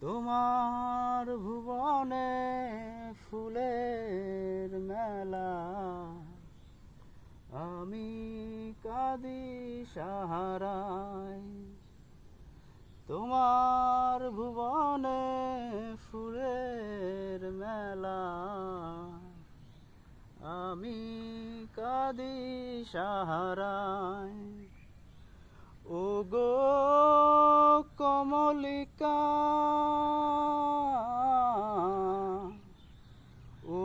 তোমার ভুবনে ফুলের মেলা। আমি কাদি সাহারায়। তোমার ভুবনে ফুলের মেলা। আমি কাদি সাহারায়। ও গো কমলিকা ও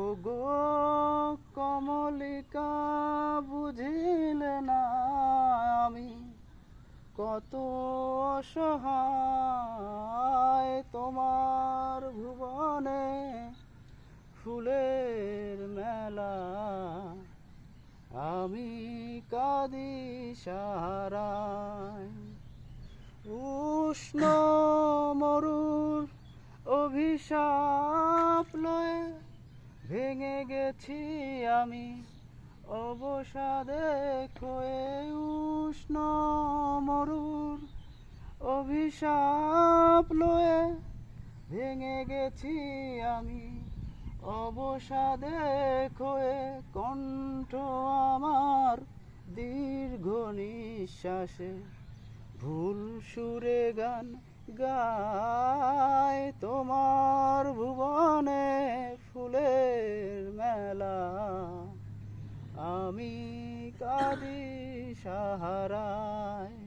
কমলিকা, বুঝিলে না আমি কত অসহায় তোমার ভুবনে ফুলের মেলা। আমি কাদি সাহারায়। উষ্ণ মরুর অভিশাপ লয়ে ভেঙে গেছি আমি। অবসাদে কয়ে উষ্ণ মরুর অভিশাপ লয়ে ভেঙে গেছি আমি। অবসাদে কয়ে কণ্ঠ আমার দীর্ঘ নিঃশ্বাসে ভুল সুরে গান গায় তোমার ভুবনে ফুলের মেলা। আমি কাঁদি সাহারায়